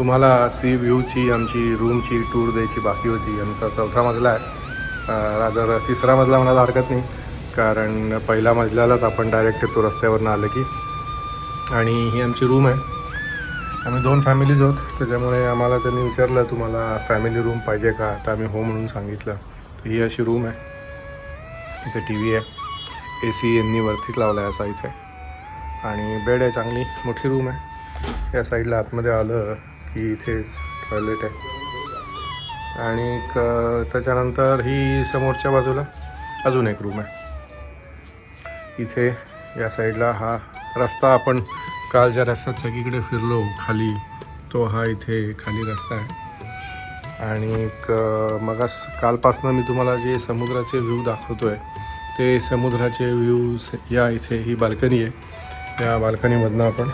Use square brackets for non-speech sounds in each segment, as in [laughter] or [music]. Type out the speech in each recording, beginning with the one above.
तुम्हाला सी व्ह्यूची आमची रूमची टूर द्यायची बाकी होती. आमचा चौथा मजला आहे. जर तिसरा मजला म्हणायला हरकत नाही. कारण पहिल्या मजल्यालाच आपण डायरेक्ट येतो रस्त्यावरनं आलं की. आणि ही आमची रूम आहे. आम्ही दोन फॅमिलीज आहोत. त्याच्यामुळे आम्हाला त्यांनी विचारलं तुम्हाला फॅमिली रूम पाहिजे का? तर आम्ही हो म्हणून सांगितलं. ही अशी रूम आहे. इथे टी व्ही आहे. ए सी यांनी वरतीच लावला आहे असा इथे. आणि बेड आहे चांगली. मोठी रूम आहे. या साईडला आतमध्ये आलं की इथेच टॉयलेट आहे. आणि एक त्याच्यानंतर ही समोरच्या बाजूला अजून एक रूम आहे. इथे या साईडला हा रस्ता आपण काल ज्या रस्त्यात सगळीकडे फिरलो खाली तो हा इथे खाली रस्ता आहे. आणि एक मगास कालपासनं मी तुम्हाला जे समुद्राचे व्ह्यू दाखवतो आहे ते समुद्राचे व्ह्यूज या इथे ही बाल्कनी आहे. या बाल्कनीमधनं आपण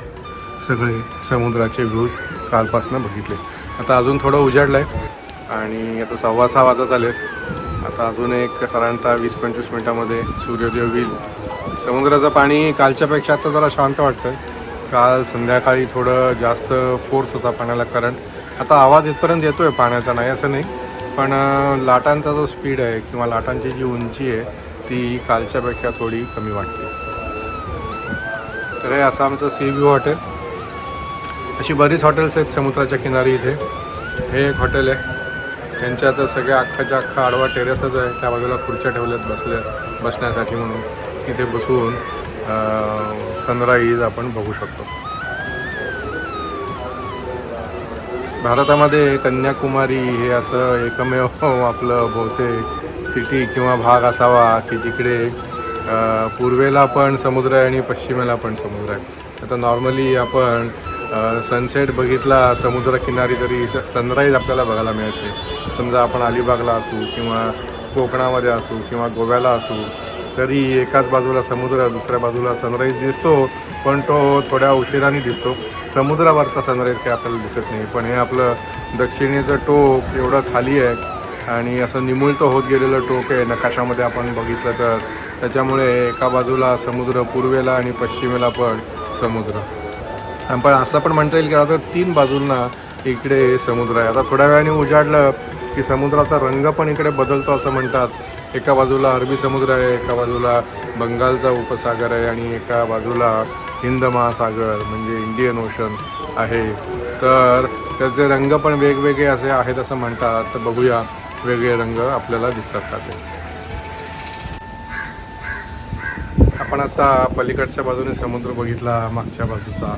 सगळे समुद्राचे व्ह्यूज कालपासनं बघितले. आता अजून थोडं उजाडलं आहे आणि आता सव्वा सहा वाजत आले आता अजून एक साधारणतः वीस पंचवीस मिनटामध्ये सूर्योदय होईल. समुद्राचं पाणी कालच्यापेक्षा आता जरा शांत वाटतं काल संध्याकाळी थोडं जास्त फोर्स होता पाण्याला करंट आता आवाज इथपर्यंत येतो आहे पाण्याचा नाही असं नाही. पण लाटांचा जो स्पीड आहे किंवा लाटांची जी उंची आहे ती कालच्यापेक्षा थोडी कमी वाटते. तर हे असं आमचं सी व्ह्यू हॉटेल अशी बरीच हॉटेल्स आहेत समुद्राच्या किनारी इथे. हे एक हॉटेल आहे. त्यांच्या आता सगळ्या अख्खाच्या अख्खा आडवा टेरेसच आहे. त्या बाजूला खुर्च्या ठेवल्यात बसल्या बसण्यासाठी म्हणून. तिथे बसून सनराईज आपण बघू शकतो. भारतामध्ये कन्याकुमारी हे असं एकमेव आपलं बहुतेक सिटी किंवा भाग असावा की जिकडे पूर्वेला पण समुद्र आहे आणि पश्चिमेला पण समुद्र आहे. आता नॉर्मली आपण सनसेट बघितला समुद्रकिनारी तरी सनराईज आपल्याला बघायला मिळते. समजा आपण अलिबागला असू किंवा कोकणामध्ये असू किंवा गोव्याला असू तरी एकाच बाजूला समुद्र दुसऱ्या बाजूला सनराईज दिसतो पण तो थोड्या उशिराने दिसतो. समुद्रावरचा सनराईज काही आपल्याला दिसत नाही पण हे आपलं दक्षिणेचं टोक एवढं खाली आहे आणि असं निमुळतं होत गेलेलं टोक आहे नकाशामध्ये आपण बघितलं तर. त्याच्यामुळे एका बाजूला समुद्र पूर्वेला आणि पश्चिमेला पण समुद्र. पण असं पण म्हणता येईल की आता तीन बाजूंना इकडे समुद्र आहे. आता थोड्या वेळाने उजाडलं की समुद्राचा रंग पण इकडे बदलतो असं म्हणतात. एका बाजूला अरबी समुद्र आहे एका बाजूला बंगालचा उपसागर आहे आणि एका बाजूला हिंद महासागर म्हणजे इंडियन ओशन आहे. तर त्याचे रंग पण वेगवेगळे असे आहेत असं म्हणतात. तर बघूया वेगळे रंग आपल्याला दिसतात का ते. आपण आता पलीकडच्या बाजूने समुद्र बघितला मागच्या बाजूचा.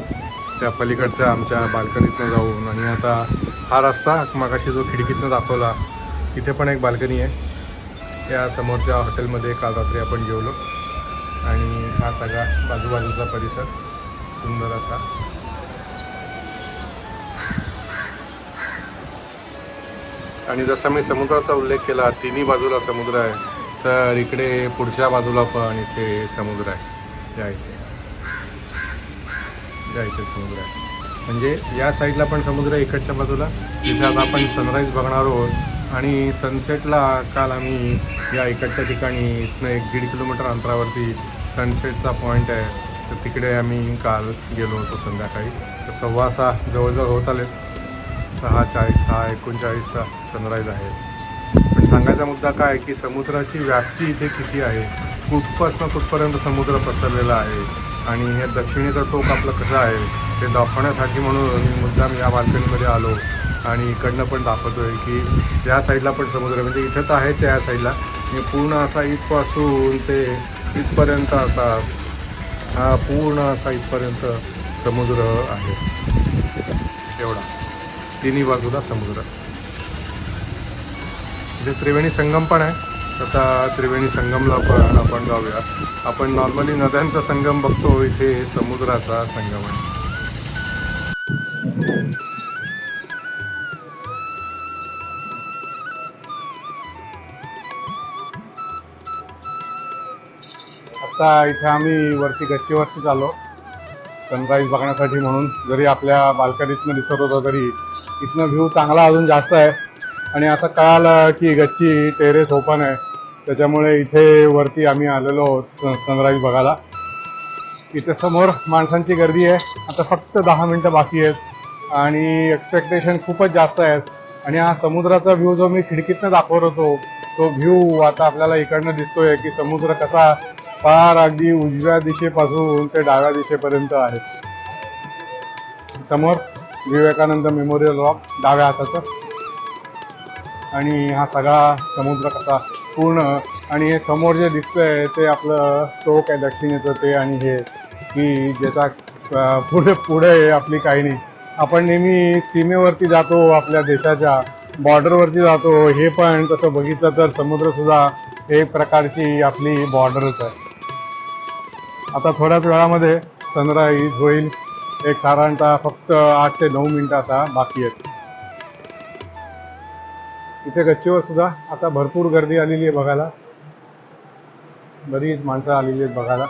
त्या पलीकडच्या आमच्या बाल्कनीतनं जाऊन आणि आता हा रस्ता मागाशी जो खिडकीतनं दाखवला तिथे पण एक बाल्कनी आहे. या समोरच्या हॉटेलमध्ये काल रात्री आपण जेवलो. आणि हा सगळा बाजूबाजूचा परिसर सुंदर असा. आणि जसा मी समुद्राचा उल्लेख केला तिन्ही बाजूला समुद्र आहे. तर इकडे पुढच्या बाजूला पण इथे समुद्र आहे. या इथे. या इथे समुद्र आहे. म्हणजे या साईडला पण समुद्र इकडच्या बाजूला. तिथे आता आपण सनराईज बघणार आहोत. आणि सनसेटला काल आम्ही या इकडच्या ठिकाणी इथनं एक दीड किलोमीटर अंतरावरती सनसेटचा पॉईंट आहे. तर तिकडे आम्ही काल गेलो होतो संध्याकाळी. तर सव्वा सहा जवळजवळ होत आले सहा चाळीस सहा एकोणचाळीसचा सनराईज आहे. पण सांगायचा मुद्दा काय की समुद्राची व्याप्ती इथे किती आहे? कुठपासनं कुठपर्यंत समुद्र पसरलेला आहे? आणि हे दक्षिणेचं टोक आपलं कसं आहे ते दाखवण्यासाठी म्हणून मी मुद्दाम या बाल्कनीमध्ये आलो आणि इकडनं पण दाखवतोय की या साईडला पण समुद्र म्हणजे इथं तर आहेच या साईडला. मी पूर्ण असा इथपासून ते इथपर्यंत असा हा पूर्ण असा इथपर्यंत समुद्र आहे. एवढा. तिन्ही बाजूला समुद्र. म्हणजे त्रिवेणी संगम पण आहे. आता त्रिवेणी संगमला पण आपण जाऊया. आपण नॉर्मली नद्यांचा संगम बघतो इथे समुद्राचा संगम आहे. आता इथे आम्ही वरती गच्चीवरती चाललो. सनराईज बघण्यासाठी म्हणून. जरी आपल्या बाल्कनीतनं दिसत होतं तरी इथनं व्ह्यू चांगला अजून जास्त आहे. आणि असं कळालं की गच्ची टेरेस ओपन आहे. त्याच्यामुळे इथे वरती आम्ही आलेलो आहोत सनराईज बघायला. इथे समोर माणसांची गर्दी आहे. आता फक्त दहा मिनटं बाकी आहेत आणि एक्सपेक्टेशन खूपच जास्त आहेत. आणि हा समुद्राचा व्ह्यू जो मी खिडकीतनं दाखवत होतो तो व्ह्यू आता आपल्याला इकडनं दिसतोय की समुद्र कसा फार अगदी उजव्या दिशेपासून ते डाव्या दिशेपर्यंत आहे. समोर विवेकानंद मेमोरियल रॉक डाव्या हाताचं. आणि हा सगळा समुद्र कसा पूर्ण आणि हे समोर जे दिसतंय ते आपलं टोक आहे दक्षिणेचं ते आणि हे. की ज्याचा अं, पुढे पुढे आपली काही नाही. आपण नेहमी सीमेवरती जातो आपल्या देशाच्या बॉर्डरवरती जातो. हे पण तसं बघितलं तर समुद्रसुद्धा एक प्रकारची आपली बॉर्डरच आहे. आता थोड्याच वेळामध्ये सनराईज होईल. एक साधारणतः फक्त आठ ते नऊ मिनिटाचा बाकी आहेत. इथे गच्चीवर सुद्धा आता भरपूर गर्दी आलेली आहे बघायला. बरीच माणसं आलेली आहेत बघायला.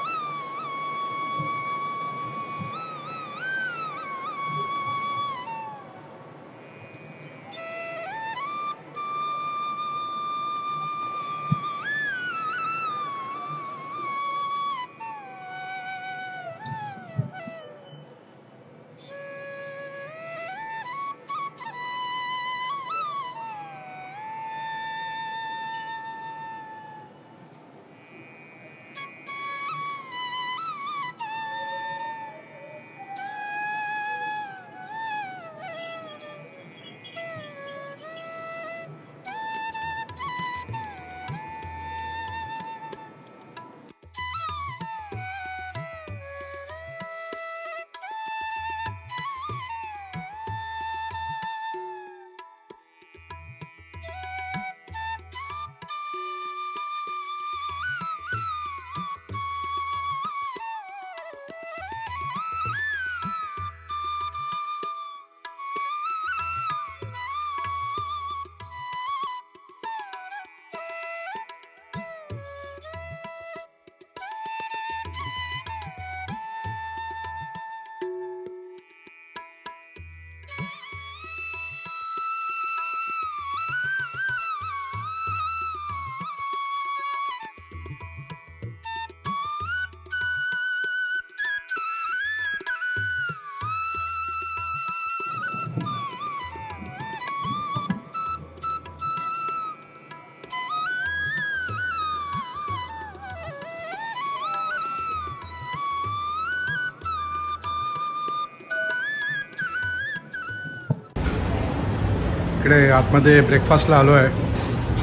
इकडे आतमध्ये ब्रेकफास्टला आलो आहे.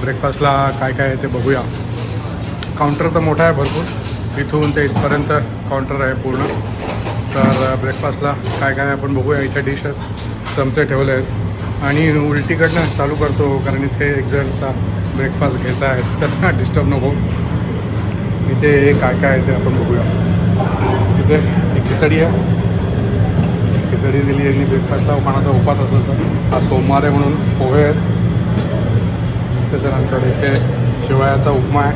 ब्रेकफास्टला काय काय आहे ते बघूया. काउंटर तर मोठा आहे भरपूर. इथून ते इथपर्यंत काउंटर आहे पूर्ण. तर ब्रेकफास्टला काय काय आपण बघूया इथे डिश आहेत चमचे ठेवले आहेत. आणि उलटीकडनं चालू करतो कारण इथे एक जणचा ब्रेकफास्ट घेत आहेत. तर डिस्टर्ब नको. इथे काय काय आहे ते आपण बघूया. इथे एक खिचडी आहे. खिचडी दिली यांनी ब्रेकफास्टला कोणाचा उपास असतो तर हा सोमवार आहे म्हणून पोहे. आहेत त्याच्यानंतर इथे शिवायाचा उपमा आहे.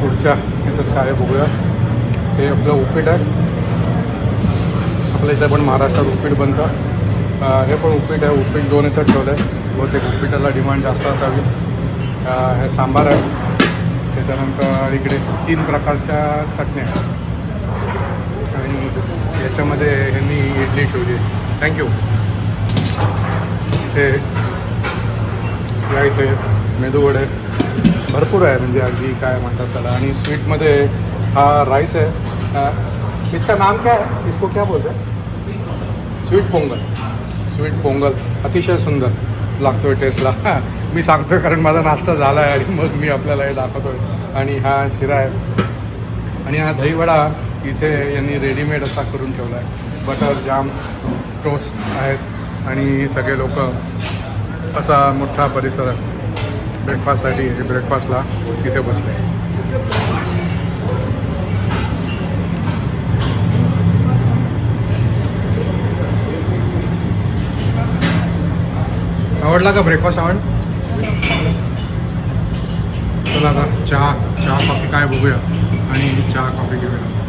पुढच्या याच्यात काय आहे बघूया. हे आपलं उपीट आहे. आपल्या इथं पण महाराष्ट्रात उपीट बनतं. हे पण उपीट आहे. उपीट दोन इथं ठेवलं आहे. बहुतेक उपीटाला डिमांड जास्त असावी. हे सांबार आहे. त्याच्यानंतर इकडे तीन प्रकारच्या चटण्या आहेत. याच्यामध्ये ह्यांनी इडली ठेवली. थँक्यू इथे या इथे मेदूवडे भरपूर आहे म्हणजे अगदी काय म्हणतात त्याला. आणि स्वीटमध्ये हा राईस आहे. इसका नाम क्या है? इसको क्या बोलते हैं? स्वीट पोंगल. स्वीट पोंगल. अतिशय सुंदर लागतोय टेस्टला मी सांगतोय कारण माझा नाश्ता झाला आहे आणि मग मी आपल्याला हे दाखवतोय. आणि हा शिरा आहे. आणि हा दहीवडा इथे यांनी रेडीमेड असा करून ठेवला आहे बटर जाम टोस्ट आहेत आणि सगळे लोक असा मोठा परिसर ब्रेकफास्टसाठी ब्रेकफास्टला इथे बसले. आवडला का ब्रेकफास्ट आवड? चला आता चहा चहा कॉफी काय बघूया. आणि चहा कॉफी घेऊया.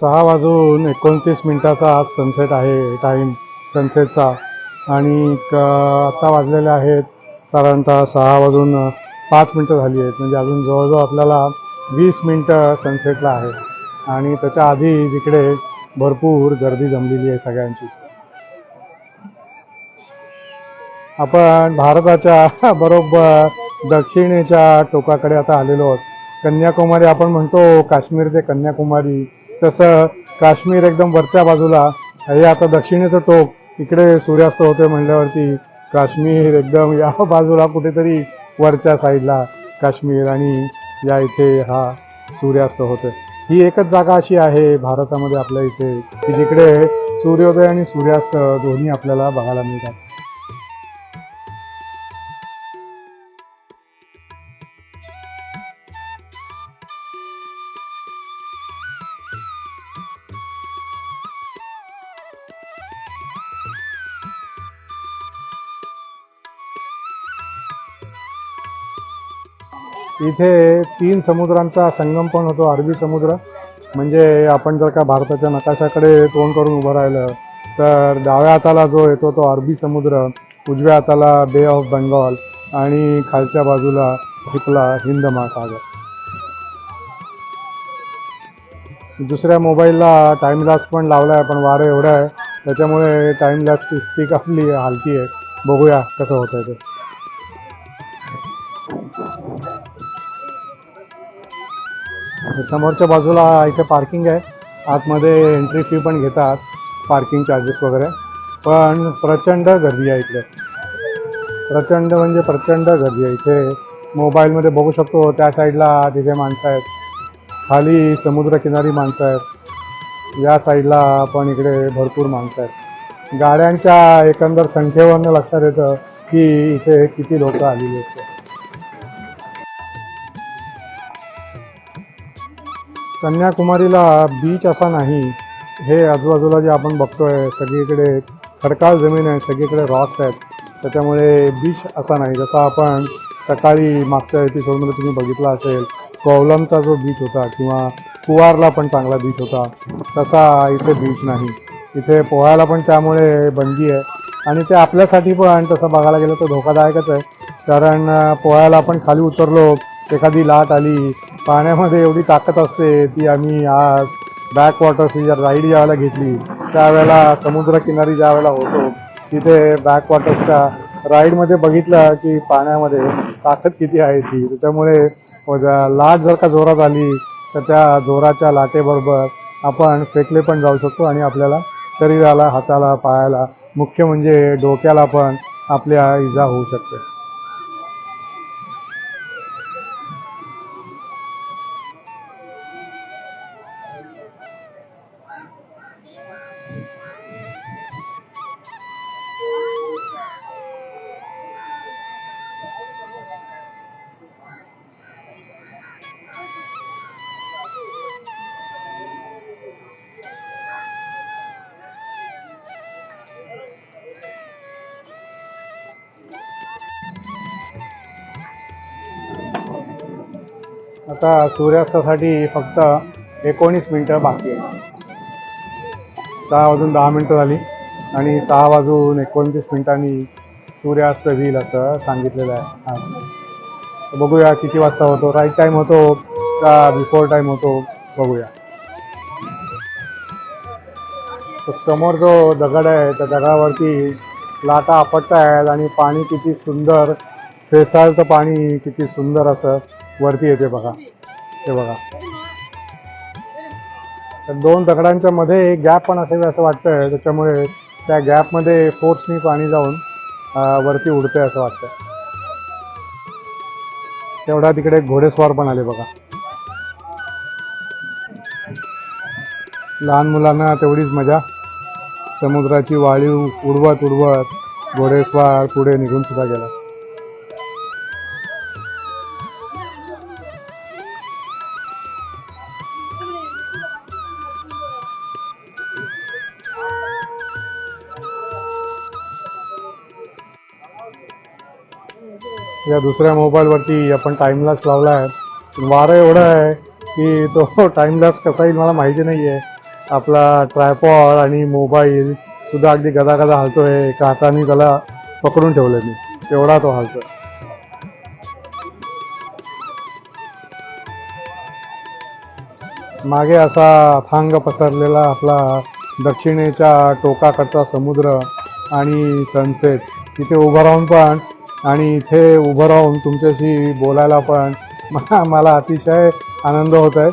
सहा वाजून एकोणतीस मिनिटाचा आज सनसेट आहे टाईम सनसेटचा आणि क आत्ता वाजलेले आहेत साधारणतः सहा वाजून पाच मिनटं झाली आहेत. म्हणजे अजून जवळजवळ आपल्याला वीस मिनटं सनसेटला आहे. आणि त्याच्या आधी जिकडे भरपूर गर्दी जमलेली आहे सगळ्यांची. आपण भारताच्या [laughs] बरोबर दक्षिणेच्या टोकाकडे आता आलेलो आहोत. कन्याकुमारी आपण म्हणतो काश्मीर ते कन्याकुमारी. तसं काश्मीर एकदम वरच्या बाजूला हे आता दक्षिणेचं टोक इकडे सूर्यास्त होते म्हणल्यावरती काश्मीर एकदम या [laughs] बाजूला कुठेतरी वरच्या साईडला काश्मीर आणि या इथे हा सूर्यास्त होते ही एकच जागा अशी आहे भारतामध्ये आपल्या इथे की जिकडे सूर्योदय आणि सूर्यास्त दोन्ही आपल्याला बघायला मिळतात. इथे तीन समुद्रांचा संगम पण होतो अरबी समुद्र. म्हणजे आपण जर का भारताच्या नकाशाकडे तोंड करून उभं राहिलं तर डाव्या हाताला जो येतो तो अरबी समुद्र उजव्या हाताला बे ऑफ बेंगॉल आणि खालच्या बाजूला हिपला हिंद महासागर. दुसऱ्या मोबाईलला टाईम लॅप्स पण लावला आहे पण वारं एवढं आहे. त्याच्यामुळे टाइम लॅप्सची स्टिक आपली हालती आहे बघूया कसं होतं ते. समोरच्या बाजूला इथे पार्किंग आहे. आतमध्ये एंट्री फी पण घेतात पार्किंग चार्जेस वगैरे. पण प्रचंड गर्दी आहे इकडे. प्रचंड म्हणजे प्रचंड गर्दी आहे इथे. मोबाईलमध्ये बघू शकतो त्या साईडला तिथे माणसं आहेत. खाली समुद्रकिनारी माणसं आहेत. या साईडला पण इकडे भरपूर माणसं आहेत. गाड्यांच्या एकंदर संख्येवरनं लक्षात येतं की इथे किती लोक आलेली आहेत. कन्याकुमारीला बीच असा नाही. हे आजूबाजूला जे आपण बघतोय सगळीकडे खडकाळ जमीन आहे सगळीकडे रॉक्स आहेत. त्याच्यामुळे बीच असा नाही. जसा आपण सकाळी मागच्या एपिसोडमध्ये तुम्ही बघितला असेल कोवलमचा जो बीच होता किंवा कुवारला पण चांगला बीच होता तसा इथे बीच नाही. इथे पोहायला पण त्यामुळे बंदी आहे. आणि ते आपल्यासाठी पण तसं बघायला गेलं तर धोकादायकच आहे. कारण पोहायला आपण खाली उतरलो एखादी लाट आली पाण्यामध्ये एवढी ताकद असते ती आम्ही आज बॅक वॉटरची जर राईड ज्यावेळेला घेतली त्यावेळेला समुद्रकिनारी ज्या वेळेला होतो तिथे बॅक वॉटर्सच्या राईडमध्ये बघितलं की पाण्यामध्ये ताकद किती आहे ती. त्याच्यामुळे लाट जर का जोरात आली तर त्या जोराच्या लाटेबरोबर आपण फेकले पण जाऊ शकतो आणि आपल्याला शरीराला हाताला पायाला मुख्य म्हणजे डोक्याला पण आपल्या इजा होऊ शकते. आता सूर्यास्तासाठी फक्त एकोणीस मिनटं बाकी आहे सहा वाजून दहा मिनटं झाली आणि सहा वाजून एकोणतीस मिनिटांनी सूर्यास्त होईल असं सांगितलेलं आहे. हां. बघूया किती वाजता होतो. राईट टाईम होतो का बिफोर टाईम होतो बघूया. समोर जो दगड आहे त्या दगडावरती लाटा आपटत आहेत आणि पाणी किती सुंदर फेसाळतं पाणी किती सुंदर असं वरती येते बघा. हे बघा. तर दोन दगडांच्या मध्ये गॅप पण असेल असं वाटतंय. त्याच्यामुळे त्या गॅपमध्ये फोर्सनी पाणी जाऊन वरती उडतंय असं वाटतंय. तेवढा तिकडे घोडेस्वार पण आले बघा. लहान मुलांना तेवढीच मजा. समुद्राची वाळीव उडवत उडवत घोडेस्वार पुढे निघून सुद्धा गेला. या दुसऱ्या मोबाईलवरती आपण टाइम लावला आहे. वारं एवढं आहे की तो [laughs] टाइम कसा येईल मला माहिती नाही आहे आपला ट्रायपॉड आणि मोबाईल सुद्धा अगदी गदा गदा हलतोय. एका हाताने त्याला पकडून ठेवलं मी. तेवढा तो हलतोय. मागे असा अथांग पसरलेला आपला दक्षिणेच्या टोकाकडचा समुद्र आणि सनसेट इथे उभं राहून पण आणि इथे उभं राहून तुमच्याशी बोलायला पण मला [laughs] मला अतिशय आनंद होत आहे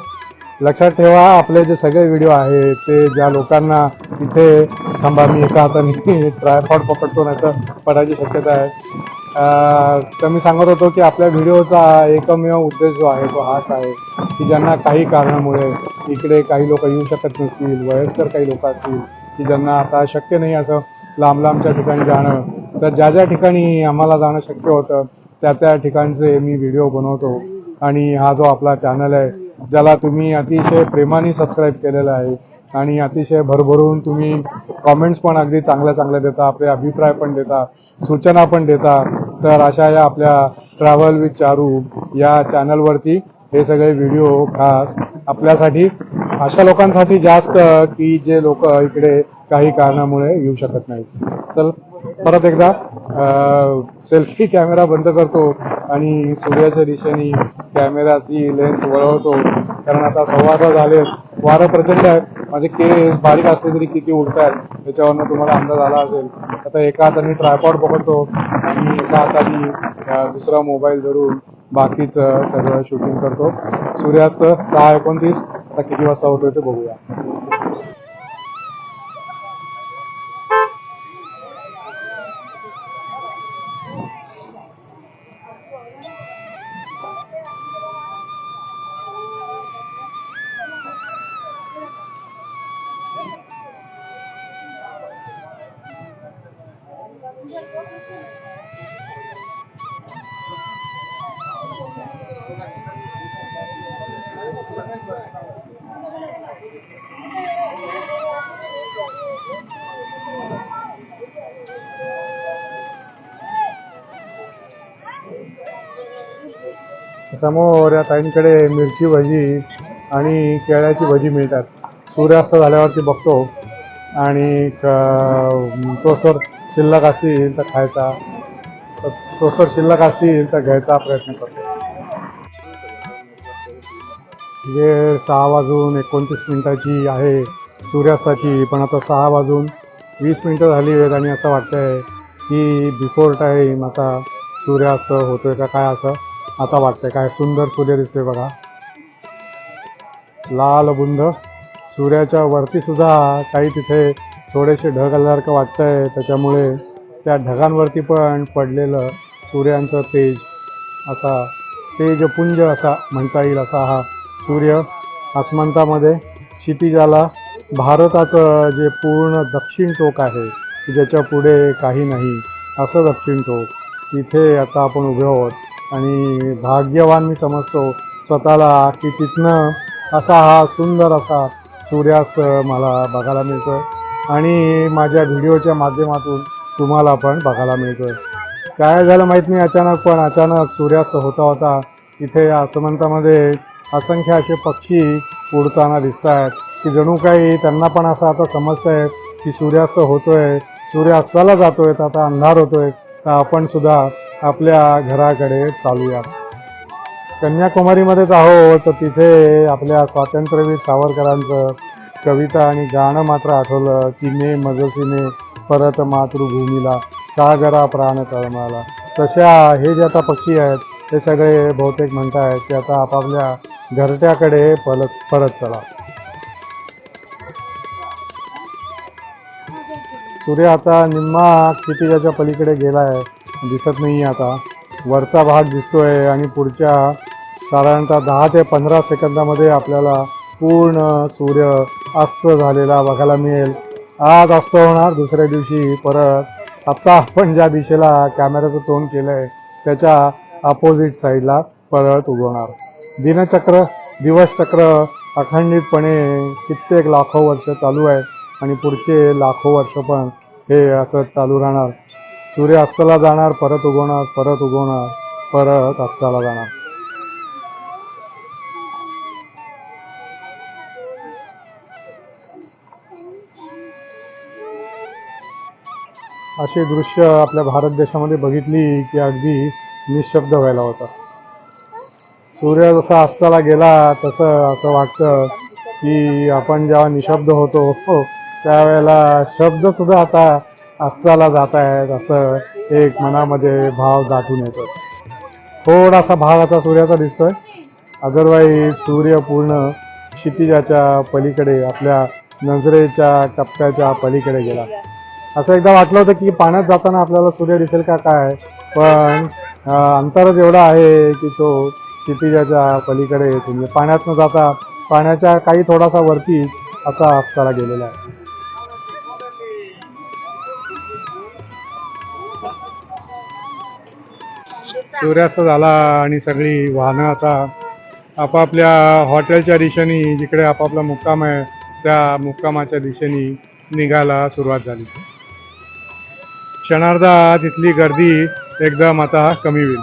लक्षात ठेवा आपले जे सगळे व्हिडिओ आहेत ते ज्या लोकांना इथे थांबा मी एका हाताने [laughs] ट्रायफॉड पकडतो नाही तर पडायची शक्यता आहे. तर मी सांगत होतो की आपल्या व्हिडिओचा एकमेव उद्देश जो आहे तो हाच आहे की ज्यांना काही कारणामुळे इकडे काही लोक येऊ शकत नसतील वयस्कर काही लोक असतील की ज्यांना आता शक्य नाही असं लांब लांबच्या ठिकाणी जाणं तर ज्या ज्या ठिकाणी आम्हाला जाणं शक्य होतं त्या त्या ठिकाणचे मी व्हिडिओ बनवतो. आणि हा जो आपला चॅनल आहे ज्याला तुम्ही अतिशय प्रेमाने सबस्क्राईब केलेला आहे आणि अतिशय भरभरून तुम्ही कॉमेंट्स पण अगदी चांगल्या चांगल्या देता आपले अभिप्राय पण देता सूचना पण देता. तर अशा या आपल्या ट्रॅव्हल विथ चारू या चॅनलवरती हे सगळे व्हिडिओ खास आपल्यासाठी अशा लोकांसाठी जास्त की जे लोक इकडे काही कारणामुळे येऊ शकत नाहीत. चल. परत एकदा सेल्फी कॅमेरा बंद करतो आणि सूर्याच्या दिशेने कॅमेराची लेन्स वळवतो. कारण आता सव्वा सहा झाले वारं प्रचंड आहे माझे केस बारीक असले तरी किती उलट आहेत त्याच्यावरनं तुम्हाला अंदाज आला असेल. आता एका हाताने ट्रायपॉड पकडतो आणि एका हाताने दुसरा मोबाईल धरून बाकीचं सगळं शूटिंग करतो. सूर्यास्त सहा एकोणतीस. आता किती वाजता होतोय ते बघूया. समोर या ताईंकडे मिरची भजी आणि केळ्याची भजी मिळतात. सूर्यास्त झाल्यावरती बघतो. आणि तो सर शिल्लक असेल तर खायचा. तर तो सर शिल्लक असेल तर घ्यायचा प्रयत्न करतो. वेळ सहा वाजून एकोणतीस मिनिटाची आहे सूर्यास्ताची पण आता सहा वाजून वीस मिनिटं झाली आहेत आणि असं वाटतंय की बिफोर टाईम आता सूर्यास्त होतोय का काय असं आता वाटतंय. काय सुंदर सूर्य दिसतोय बघा. लाल बुंद. सूर्याच्या वरती सुद्धा काही तिथे थोडेसे ढग आल्यासारखं वाटतंय त्याच्यामुळे त्या ढगांवरती पण पडलेलं सूर्यांचं तेज असा तेजपुंज असा म्हणता येईल असा हा सूर्य आसमंतामध्ये क्षितिजाला भारताचं जे पूर्ण दक्षिण टोक आहे ज्याच्या पुढे काही नाही असं दक्षिण टोक. इथे आता आपण उभे आहोत आणि भाग्यवान मी समजतो स्वतःला की तिथनं असा हा सुंदर असा सूर्यास्त मला बघायला मिळतं आणि माझ्या व्हिडिओच्या माध्यमातून तुम्हाला पण बघायला मिळतोय. काय झालं माहीत नाही अचानक पण अचानक सूर्यास्त होता होता इथे आसमंतामध्ये असंख्य असे पक्षी उडताना दिसत आहेत की जणू काही त्यांना पण असं आता समजत आहे की सूर्यास्त होतोय सूर्यास्ताला जातोय तर आता अंधार होतोय तर आपण सुद्धा आपल्या घराकडे चालूया कन्याकुमारीमध्येच आहोत तर तिथे आपल्या स्वातंत्र्यवीर सावरकरांचं कविता आणि गाणं मात्र आठवलं की मे मजसीने परत मातृभूमीला सागरा प्राण तळमळाला तशा हे जे आता पक्षी आहेत ते सगळे बहुतेक म्हणत आहेत की आता आपापल्या घरट्याकडे परत परत चला. सूर्य आता निम्मा क्षितिजाच्या पलीकडे गेला आहे दिसत नाही आता. वरचा भाग दिसतोय आणि पुढच्या साधारणतः दहा ते पंधरा सेकंदामध्ये आपल्याला पूर्ण सूर्य अस्त झालेला बघायला मिळेल. आज अस्त होणार दुसऱ्या दिवशी परत. आत्ता आपण ज्या दिशेला कॅमेऱ्याचं तोंड केलं आहे त्याच्या अपोजिट साईडला परत उगवणार. दिनचक्र दिवसचक्र अखंडितपणे कित्येक लाखो वर्ष चालू आहे आणि पुढचे लाखो वर्ष पण हे असं चालू राहणार. सूर्य अस्ताला जाणार परत उगवणार परत उगवणार परत अस्ताला जाणार. असे दृश्य आपल्या भारत देशामध्ये बघितली की अगदी निशब्द व्हायला होता. सूर्य जसा अस्ताला गेला तसं असं वाटतं की आपण जेव्हा निशब्द होतो हो, त्यावेळेला शब्द सुद्धा आता अस्ताला जात आहेत असं एक मनामध्ये भाव दाटून येतो. थोडासा भाग आता सूर्याचा दिसतोय. अदरवाईज सूर्य पूर्ण क्षितिजाच्या पलीकडे आपल्या नजरेच्या टप्प्याच्या पलीकडे गेला. असं एकदा वाटलं होतं की पाण्यात जाताना आपल्याला सूर्य दिसेल का काय पण अंतरच एवढं आहे की तो क्षितिजाच्या पलीकडे म्हणजे पाण्यात न जाता पाण्याच्या काही थोडासा वरती असा असताना गेलेला आहे. सूर्यास्त झाला आणि सगळी वाहनं आता आपापल्या हॉटेलच्या दिशेने जिकडे आपापला मुक्काम आहे त्या मुक्कामाच्या दिशेने निघायला सुरुवात झाली. क्षणार्धा तिथली गर्दी एकदम आता कमी होईल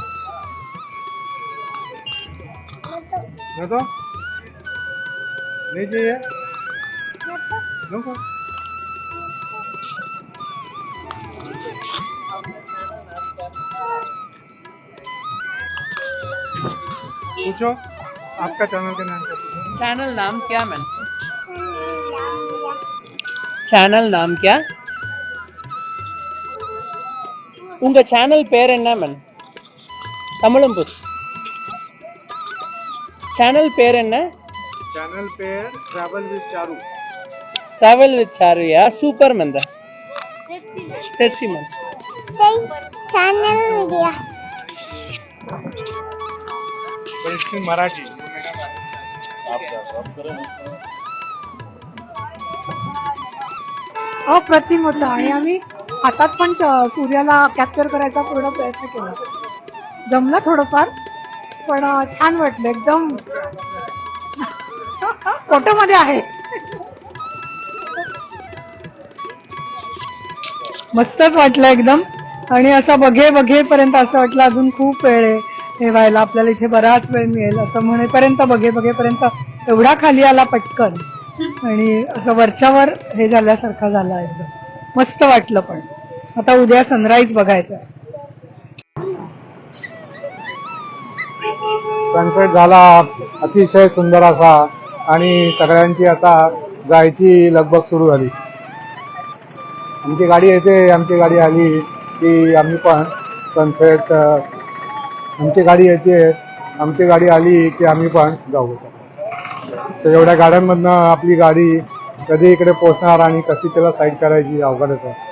नाही चाहिए पूछो आपका चैनल का नाम क्या चैनल नाम क्या मैं चैनल नाम क्या? உங்க சேனல் பேர் என்ன மேன் தமிழும் புஸ் சேனல் பேர் என்ன channel pay travel with Charu travel with चारुया super मंद तेची मन चॅनल मीडिया पण इसकी मराठी अप्रतिम होतं आणि आम्ही हातात पण सूर्याला कॅप्चर करायचा पूर्ण प्रयत्न केला. जमलं थोडंफार पण छान वाटलं एकदम. फोटो मध्ये आहे. मस्तच वाटलं एकदम. आणि असं बघे बघेपर्यंत असं वाटलं अजून खूप वेळ आहे. हे व्हायला आपल्याला इथे बराच वेळ मिळेल असं म्हणेपर्यंत बघे बघेपर्यंत एवढा खाली आला पटकन. आणि असं वरच्यावर हे झाल्यासारखा झाला एकदम. मस्त वाटलं पण. आता उद्या सनराईज बघायचा. सनसेट झाला अतिशय सुंदर असा आणि सगळ्यांची आता जायची लगबग सुरू झाली. आमची गाडी येते आमची गाडी आली की आम्ही पण सनसेट आमची गाडी येते आमची गाडी आली की आम्ही पण जाऊ. तर एवढ्या गाड्यांमधनं आपली गाडी कधी इकडे पोहोचणार आणि कशी त्याला साईड करायची अवघडच आहे.